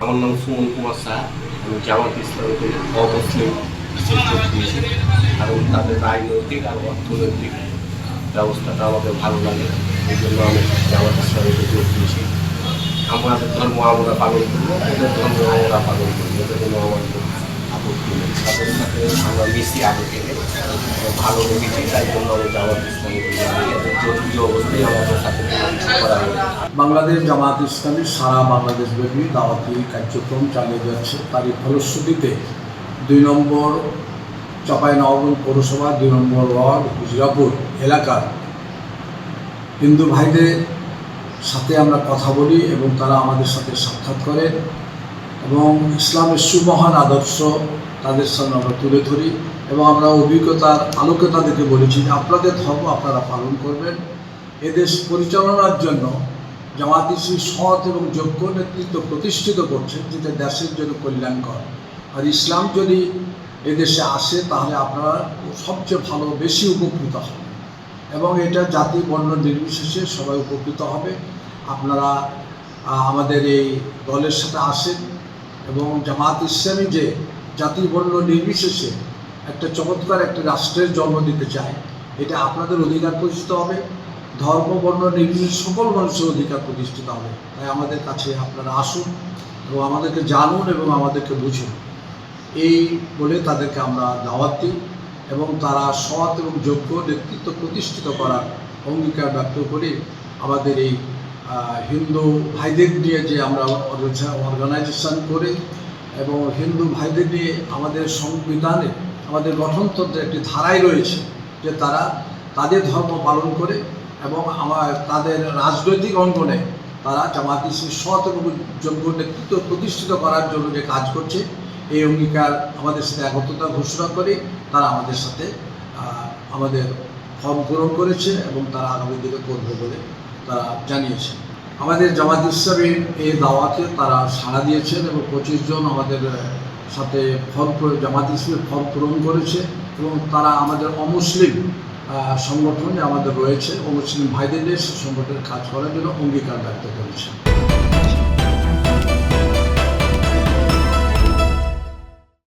আমার নাম সুমন কুমার শাহ আমি জামাত ইসলামীতে অমুসলিম কারণ তাদের রাজনৈতিক আর অর্থনৈতিক ব্যবস্থাটা আমাদের ভালো লাগে। এই জন্য আমি জামাত ইসলামীতে যোগ দিয়েছি। আমাদের ধর্ম আমরা পালন করব ওদের ধর্ম আমরা পালন করব। ওদের কোনো আমার তাদের সাথে আমরা মিশি আগে থেকে। ভালো লেগেছি তাই জন্য জামাত জরুরি অবস্থায় আমাদের সাথে করা বাংলাদেশ জামাত ইসলামী সারা বাংলাদেশ ব্যাপী দাওয়াতি কার্যক্রম চালিয়ে যাচ্ছে। তারই ফলশ্রুতিতে দুই নম্বর চাপাই নবগঞ্জ পৌরসভা, দুই নম্বর ওয়ার্ড, হুজরাপুর এলাকার হিন্দু ভাইদের সাথে আমরা কথা বলি এবং তারা আমাদের সাথে সাক্ষাৎ করে। এবং ইসলামের সুমহান আদর্শ তাদের সামনে আমরা তুলে ধরি এবং আমরা অভিজ্ঞতার আলোকে তাদেরকে বলেছি যে আপনাদের ধর্ম আপনারা পালন করবেন। এদেশ পরিচালনার জন্য জামাত ইসলামী সৎ এবং যোগ্য নেতৃত্ব প্রতিষ্ঠিত করছেন যেটা দেশের জন্য কল্যাণকর। আর ইসলাম যদি এদেশে আসে, তাহলে আপনারা সবচেয়ে ভালো, বেশি উপকৃত হবেন। এবং এটা জাতি বর্ণ নির্বিশেষে সবাই উপকৃত হবে। আপনারা আমাদের এই দলের সাথে আসেন। এবং জামাত ইসলামী যে জাতি বর্ণ নির্বিশেষে একটা চমৎকার একটা রাষ্ট্রের জন্ম দিতে চায়, এটা আপনাদের অধিকার প্রতিষ্ঠিত হবে। ধর্ম, বর্ণ নির্বিশেষে সকল মানুষের অধিকার প্রতিষ্ঠিত হবে। তাই আমাদের কাছে আপনারা আসুন এবং আমাদেরকে জানুন এবং আমাদেরকে বুঝুন। এই বলে তাদেরকে আমরা দাওয়াত দিই এবং তারা সৎ এবং যোগ্য নেতৃত্ব প্রতিষ্ঠিত করার অঙ্গীকার ব্যক্ত করে আমাদের এই হিন্দু ভাইদের নিয়ে যে আমরা অর্গানাইজেশন করি এবং হিন্দু ভাইদের নিয়ে আমাদের সংবিধানে, আমাদের গঠনতন্ত্রের একটি ধারাই রয়েছে যে তারা তাদের ধর্ম পালন করে এবং আমার তাদের রাজনৈতিক অঙ্গনে তারা জামাত ইসলামী সৎ এবং যোগ্য নেতৃত্ব প্রতিষ্ঠিত করার জন্য যে কাজ করছে, এই অঙ্গীকার আমাদের সাথে একত্রতা ঘোষণা করে তারা আমাদের সাথে আমাদের ফর্ম পূরণ করেছে এবং তারা আগামী দিনে করবে বলে তারা জানিয়েছেন। আমাদের জামাত ইসলামের এই দাওয়াতে তারা সাড়া দিয়েছেন এবং পঁচিশ জন আমাদের সাথে ফর্ম জামাত ইসলামের ফর্ম পূরণ করেছে এবং তারা আমাদের অমুসলিম সংগঠনে আমাদের রয়েছে। অমুসলিম ভাইদের সংগঠনের কাজ করার জন্য অঙ্গীকার ব্যক্ত করেছে